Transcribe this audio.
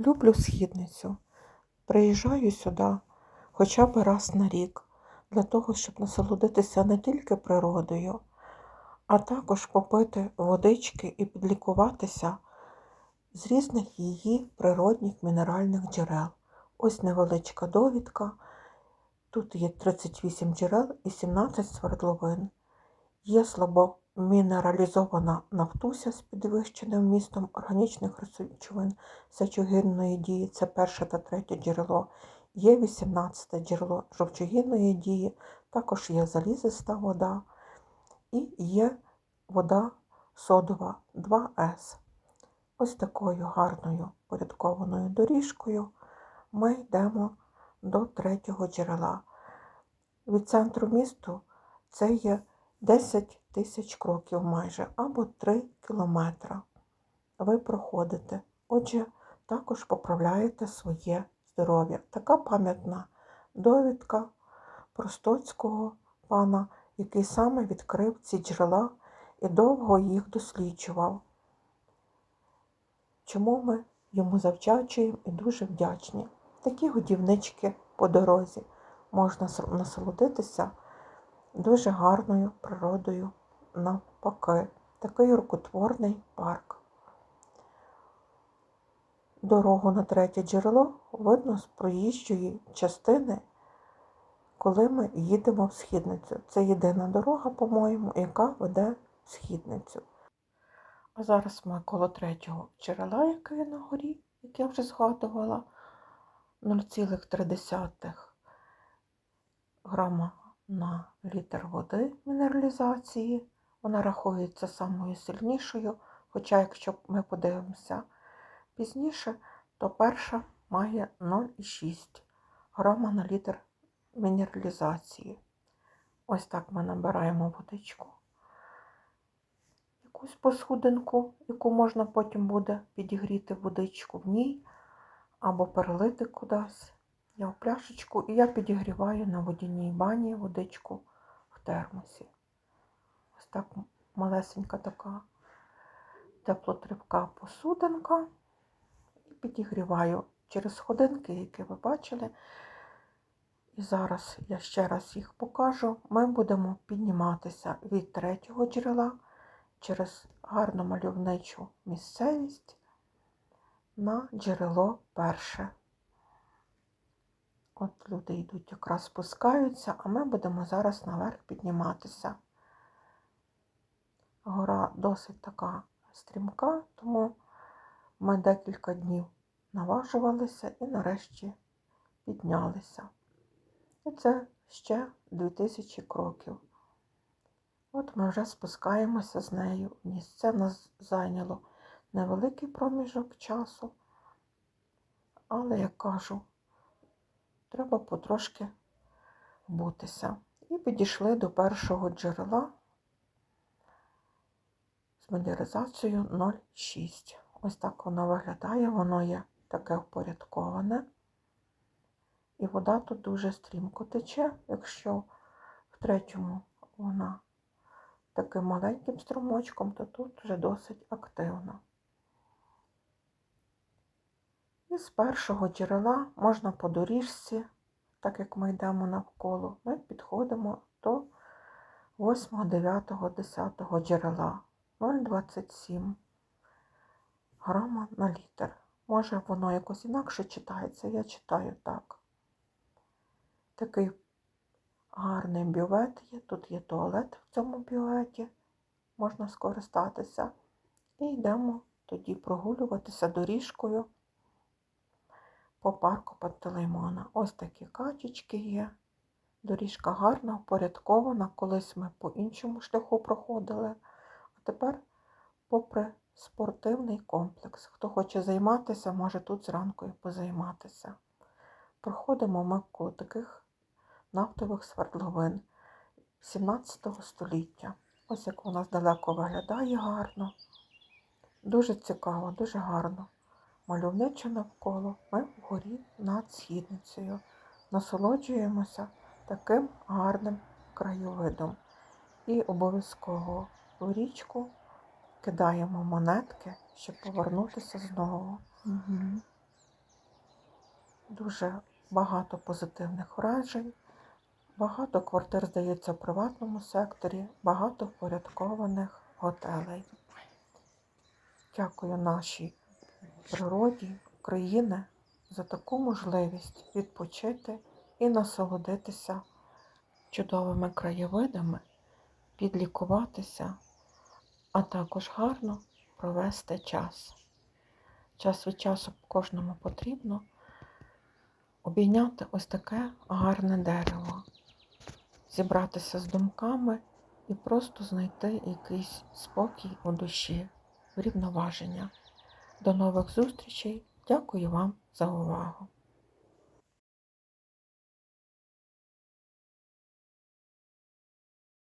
Люблю східницю. Приїжджаю сюди хоча б раз на рік, для того, щоб насолодитися не тільки природою, а також попити водички і підлікуватися з різних її природних мінеральних джерел. Ось невеличка довідка. Тут є 38 джерел і 17 свердловин. Є слабо мінералізована нафтуся з підвищеним вмістом органічних речовин сечогінної дії, це перше та третє джерело. Є 18 джерело жовчогінної дії, також є залізиста вода і є вода содова 2С. Ось такою гарною порядкованою доріжкою ми йдемо до третього джерела. Від центру місту це є 10 тисяч кроків майже або 3 кілометра. Ви проходите. Отже, також поправляєте своє здоров'я. Така пам'ятна довідка Простоцького пана, який саме відкрив ці джерела і довго їх досліджував. Чому ми йому завдячуємо і дуже вдячні. Такі годівнички по дорозі можна насолодитися дуже гарною природою навпаки. Такий рукотворний парк. Дорогу на третє джерело видно з проїжджої частини, коли ми їдемо в східницю. Це єдина дорога, по-моєму, яка веде в східницю. А зараз ми коло третього джерела, яке є на горі, як я вже згадувала, 0,3 грама на літр води мінералізації. Вона рахується самою сильнішою, хоча, якщо ми подивимося пізніше, то перша має 0,6 грама на літр мінералізації. Ось так ми набираємо водичку. Якусь посудинку, яку можна потім буде підігріти водичку в ній або перелити кудись. Я в пляшечку і я підігріваю на водяній бані водичку в термосі. Ось так малесенька така теплотривка посудинка. І підігріваю через сходинки, які ви бачили. І зараз я ще раз їх покажу. Ми будемо підніматися від третього джерела через гарну мальовничу місцевість на джерело перше. От люди йдуть, якраз спускаються, а ми будемо зараз наверх підніматися. Гора досить така стрімка, тому ми декілька днів наважувалися і нарешті піднялися. І це ще 2000 кроків. От ми вже спускаємося з нею вниз. Це нас зайняло невеликий проміжок часу, але, як кажу, треба потрошки бутися. І підійшли до першого джерела з модернізацією 0,6. Ось так воно виглядає, воно є таке впорядковане. І вода тут дуже стрімко тече, якщо в третьому вона таким маленьким струмочком, то тут вже досить активна. І з першого джерела можна по доріжці, так як ми йдемо навколо, ми підходимо до 8, 9, 10 джерела 0,27 грама на літр. Може воно якось інакше читається, я читаю так. Такий гарний бювет є, тут є туалет в цьому бюветі, можна скористатися. І йдемо тоді прогулюватися доріжкою по парку Пантелеймона. Ось такі качечки є. Доріжка гарна, впорядкована. Колись ми по іншому шляху проходили. А тепер, попри спортивний комплекс, хто хоче займатися, може тут зранку і позайматися. Проходимо ми коло таких нафтових свердловин 17 століття. Ось як вона здалеку виглядає гарно. Дуже цікаво, дуже гарно мальовниче навколо, ми вгорі над східницею. Насолоджуємося таким гарним краєвидом. І обов'язково у річку кидаємо монетки, щоб повернутися знову. Угу. дуже багато позитивних вражень. Багато квартир здається в приватному секторі, багато впорядкованих готелей. Дякую нашій природі України за таку можливість відпочити і насолодитися чудовими краєвидами, підлікуватися, а також гарно провести час. Час від часу кожному потрібно обійняти ось таке гарне дерево, зібратися з думками і просто знайти якийсь спокій у душі, врівноваження. До нових зустрічей. Дякую вам за увагу.